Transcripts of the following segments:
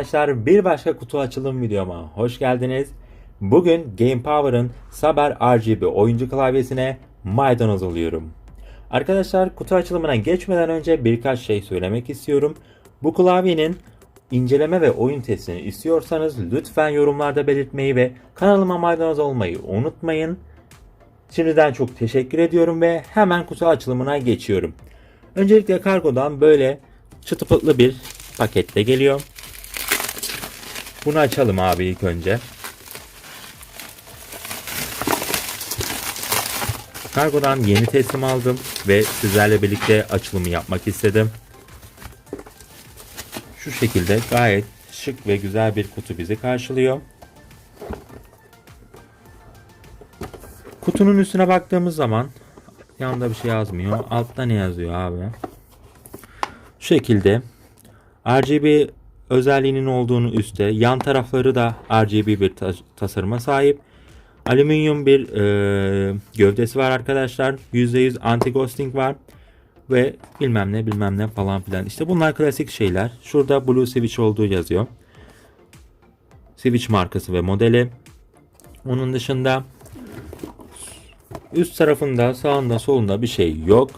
arkadaşlar bir başka kutu açılım videoma hoş geldiniz. Bugün Game Power'ın Saber RGB oyuncu klavyesine maydanoz oluyorum. Arkadaşlar kutu açılımına geçmeden önce birkaç şey söylemek istiyorum. Bu klavyenin inceleme ve oyun testini istiyorsanız lütfen yorumlarda belirtmeyi ve kanalıma maydanoz olmayı unutmayın. Şimdiden çok teşekkür ediyorum ve hemen kutu açılımına geçiyorum. Öncelikle kargodan böyle çıtı bir pakette geliyor. Bunu açalım abi ilk önce. Kargodan yeni teslim aldım ve sizlerle birlikte açılımı yapmak istedim. Şu şekilde gayet şık ve güzel bir kutu bizi karşılıyor. Kutunun üstüne baktığımız zaman yanında bir şey yazmıyor. Altta ne yazıyor abi? Şu şekilde RGB özelliğinin olduğunu üstte, yan tarafları da RGB bir ta- tasarıma sahip. Alüminyum bir e, gövdesi var arkadaşlar. %100 anti ghosting var. Ve bilmem ne bilmem ne falan filan. İşte bunlar klasik şeyler. Şurada Blue Switch olduğu yazıyor. Switch markası ve modeli. Onun dışında üst tarafında sağında solunda bir şey yok.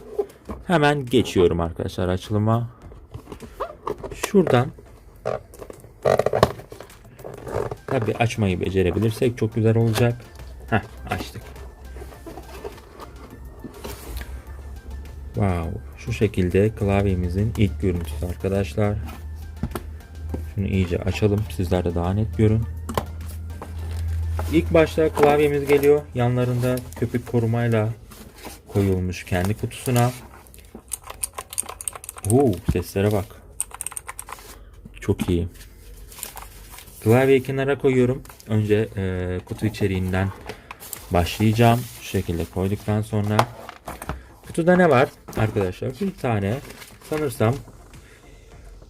Hemen geçiyorum arkadaşlar açılıma. Şuradan Tabi açmayı becerebilirsek çok güzel olacak. Heh açtık. Wow. Şu şekilde klavyemizin ilk görüntüsü arkadaşlar. Şunu iyice açalım. Sizler de daha net görün. İlk başta klavyemiz geliyor. Yanlarında köpük korumayla koyulmuş kendi kutusuna. Oo, seslere bak. Çok iyi. Klavyeyi kenara koyuyorum. Önce e, kutu içeriğinden başlayacağım. Şu şekilde koyduktan sonra kutuda ne var arkadaşlar? Bir tane sanırsam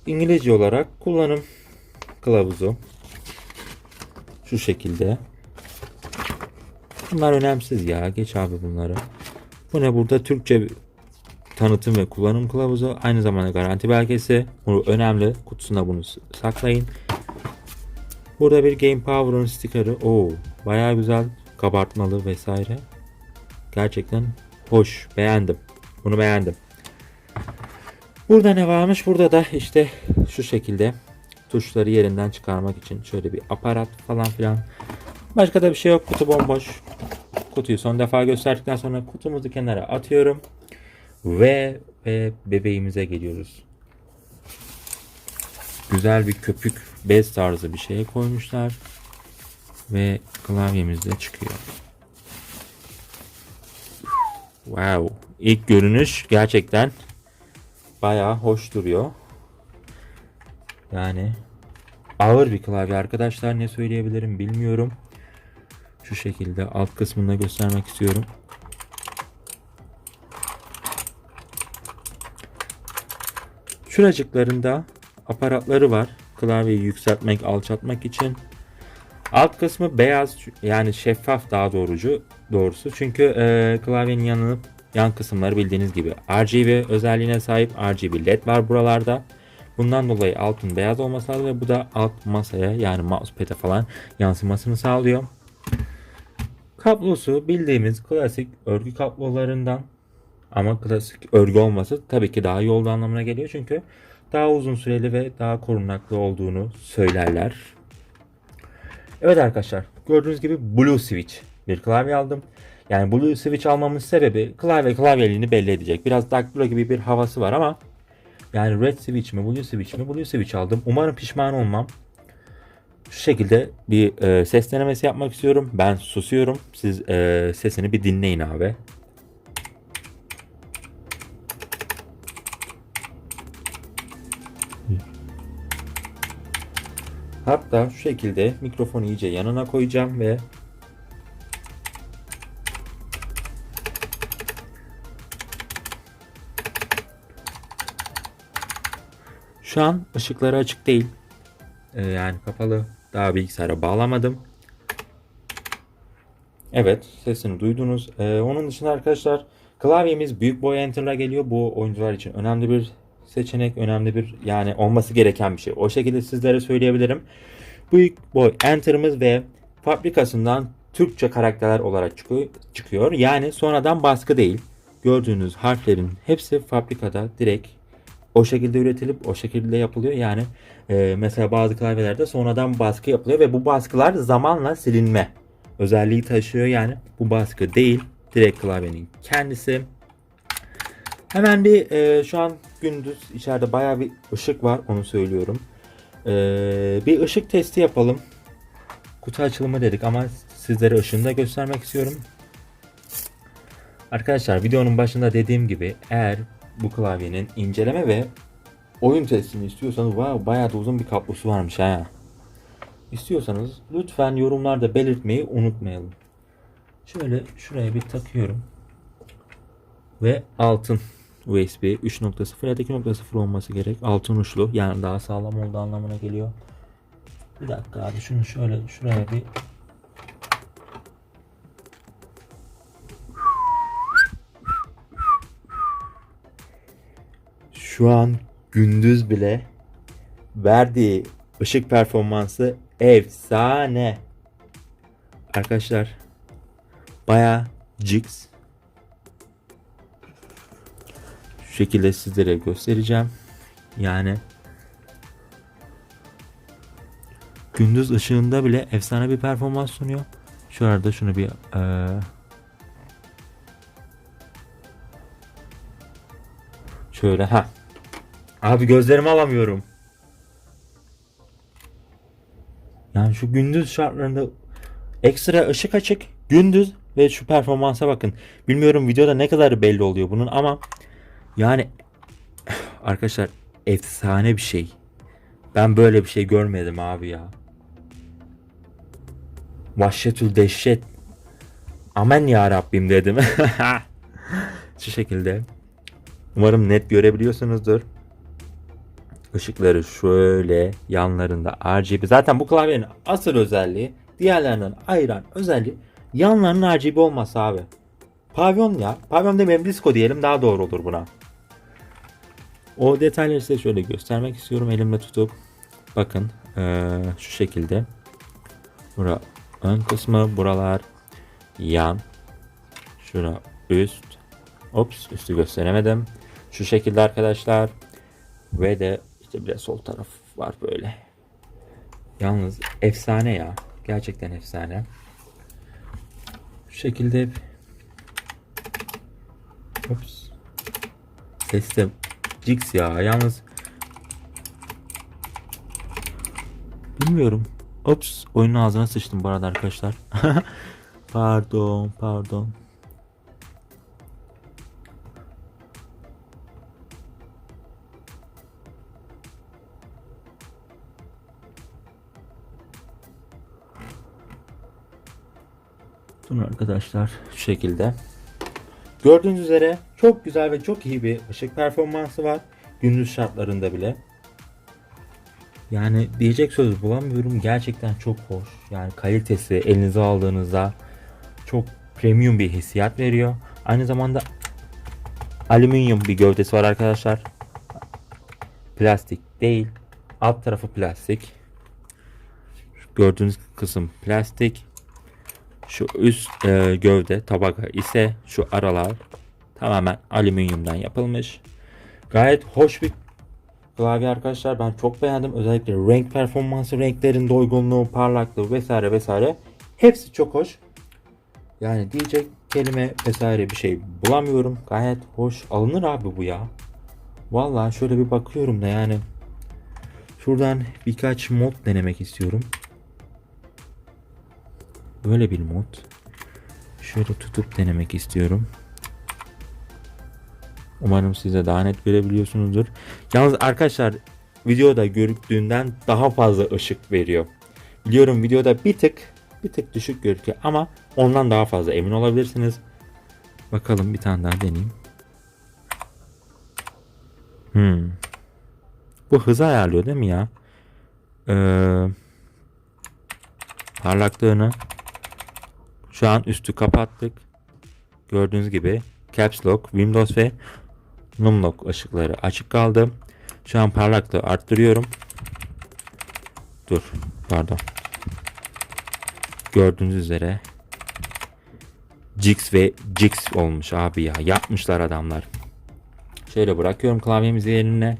İngilizce olarak kullanım kılavuzu. Şu şekilde. Bunlar önemsiz ya. Geç abi bunları. Bu ne burada? Türkçe tanıtım ve kullanım kılavuzu. Aynı zamanda garanti belgesi. Bu önemli. Kutusuna bunu saklayın. Burada bir Game Power'ın stikeri. Oo, bayağı güzel kabartmalı vesaire. Gerçekten hoş. Beğendim. Bunu beğendim. Burada ne varmış? Burada da işte şu şekilde tuşları yerinden çıkarmak için şöyle bir aparat falan filan. Başka da bir şey yok. Kutu bomboş. Kutuyu son defa gösterdikten sonra kutumuzu kenara atıyorum. Ve, ve bebeğimize geliyoruz. Güzel bir köpük bez tarzı bir şeye koymuşlar. Ve klavyemiz de çıkıyor. Wow. İlk görünüş gerçekten bayağı hoş duruyor. Yani ağır bir klavye arkadaşlar ne söyleyebilirim bilmiyorum. Şu şekilde alt kısmında göstermek istiyorum. Şuracıklarında aparatları var. Klavyeyi yükseltmek, alçaltmak için. Alt kısmı beyaz yani şeffaf daha doğrucu doğrusu. Çünkü e, klavyenin yanı yan kısımları bildiğiniz gibi RGB özelliğine sahip RGB LED var buralarda. Bundan dolayı altın beyaz olması lazım ve bu da alt masaya yani mousepad'e falan yansımasını sağlıyor. Kablosu bildiğimiz klasik örgü kablolarından ama klasik örgü olması tabii ki daha iyi olduğu anlamına geliyor. Çünkü daha uzun süreli ve daha korunaklı olduğunu söylerler. Evet arkadaşlar gördüğünüz gibi Blue Switch bir klavye aldım. Yani Blue Switch almamın sebebi klavye klavyeliğini belli edecek. Biraz Dark gibi bir havası var ama yani Red Switch mi Blue Switch mi Blue Switch aldım. Umarım pişman olmam. Şu şekilde bir e, ses denemesi yapmak istiyorum. Ben susuyorum. Siz e, sesini bir dinleyin abi. Hatta şu şekilde mikrofonu iyice yanına koyacağım ve Şu an ışıkları açık değil. Ee, yani kapalı. Daha bilgisayara bağlamadım. Evet sesini duydunuz. Ee, onun dışında arkadaşlar klavyemiz büyük boy enter'la geliyor. Bu oyuncular için önemli bir seçenek önemli bir yani olması gereken bir şey. O şekilde sizlere söyleyebilirim. Büyük boy enter'ımız ve fabrikasından Türkçe karakterler olarak çıkıyor. Yani sonradan baskı değil. Gördüğünüz harflerin hepsi fabrikada direkt o şekilde üretilip o şekilde yapılıyor. Yani e, mesela bazı klavyelerde sonradan baskı yapılıyor ve bu baskılar zamanla silinme özelliği taşıyor. Yani bu baskı değil. Direkt klavyenin kendisi. Hemen bir e, şu an gündüz içeride bayağı bir ışık var onu söylüyorum. E, bir ışık testi yapalım. Kutu açılımı dedik ama sizlere ışığını da göstermek istiyorum. Arkadaşlar videonun başında dediğim gibi eğer bu klavyenin inceleme ve oyun testini istiyorsanız wow, bayağı da uzun bir kablosu varmış ha. İstiyorsanız lütfen yorumlarda belirtmeyi unutmayalım. Şöyle şuraya bir takıyorum. Ve altın USB 3.0 ya da 2.0 olması gerek. Altın uçlu yani daha sağlam olduğu anlamına geliyor. Bir dakika abi şunu şöyle şuraya bir Şu an gündüz bile verdiği ışık performansı efsane. Arkadaşlar baya jigs. Şu şekilde sizlere göstereceğim. Yani gündüz ışığında bile efsane bir performans sunuyor. Şu arada şunu bir eee, şöyle ha. Abi gözlerimi alamıyorum. Yani şu gündüz şartlarında ekstra ışık açık gündüz ve şu performansa bakın. Bilmiyorum videoda ne kadar belli oluyor bunun ama yani arkadaşlar efsane bir şey. Ben böyle bir şey görmedim abi ya. Vahşetül dehşet. Amen ya Rabbim dedim. Şu şekilde. Umarım net görebiliyorsunuzdur. Işıkları şöyle yanlarında RGB. Zaten bu klavyenin asıl özelliği diğerlerinden ayıran özelliği yanlarının RGB olması abi. Pavyon ya. Pavyon demeyelim disco diyelim daha doğru olur buna. O detayları size şöyle göstermek istiyorum elimle tutup. Bakın eee, şu şekilde. Bura ön kısmı buralar yan. Şura üst. Ops üstü gösteremedim. Şu şekilde arkadaşlar. Ve de işte bir de sol taraf var böyle. Yalnız efsane ya. Gerçekten efsane. Şu şekilde Ops. Ses de Jix ya. Yalnız Bilmiyorum. Ops. Oyunun ağzına sıçtım bu arada arkadaşlar. pardon. Pardon. Bunu arkadaşlar şu şekilde. Gördüğünüz üzere çok güzel ve çok iyi bir ışık performansı var. Gündüz şartlarında bile. Yani diyecek söz bulamıyorum. Gerçekten çok hoş. Yani kalitesi elinize aldığınızda çok premium bir hissiyat veriyor. Aynı zamanda alüminyum bir gövdesi var arkadaşlar. Plastik değil. Alt tarafı plastik. Gördüğünüz kısım plastik. Şu üst e, gövde tabaka ise şu aralar tamamen alüminyumdan yapılmış. Gayet hoş bir klavye arkadaşlar. Ben çok beğendim. Özellikle renk performansı, renklerin doygunluğu, parlaklığı vesaire vesaire. Hepsi çok hoş. Yani diyecek kelime vesaire bir şey bulamıyorum. Gayet hoş. Alınır abi bu ya. Vallahi şöyle bir bakıyorum da yani. Şuradan birkaç mod denemek istiyorum. Böyle bir mod. Şöyle tutup denemek istiyorum. Umarım siz de daha net görebiliyorsunuzdur. Yalnız arkadaşlar videoda görüktüğünden daha fazla ışık veriyor. Biliyorum videoda bir tık bir tık düşük gözüküyor ama ondan daha fazla emin olabilirsiniz. Bakalım bir tane daha deneyeyim. Hmm. Bu hızı ayarlıyor değil mi ya? Ee, parlaklığını şu an üstü kapattık. Gördüğünüz gibi Caps Lock, Windows ve Numlock ışıkları açık kaldı. Şu an parlaklığı arttırıyorum. Dur pardon. Gördüğünüz üzere Jix ve Jix olmuş abi ya. Yapmışlar adamlar. Şöyle bırakıyorum klavyemizi yerine.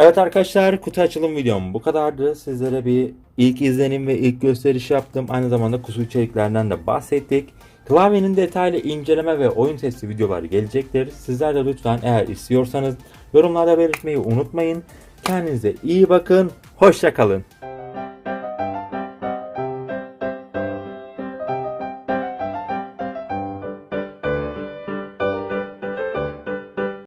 Evet arkadaşlar kutu açılım videom bu kadardı. Sizlere bir ilk izlenim ve ilk gösteriş yaptım. Aynı zamanda kutu içeriklerden de bahsettik. Klavyenin detaylı inceleme ve oyun testi videoları gelecektir. Sizler de lütfen eğer istiyorsanız yorumlarda belirtmeyi unutmayın. Kendinize iyi bakın. Hoşça kalın.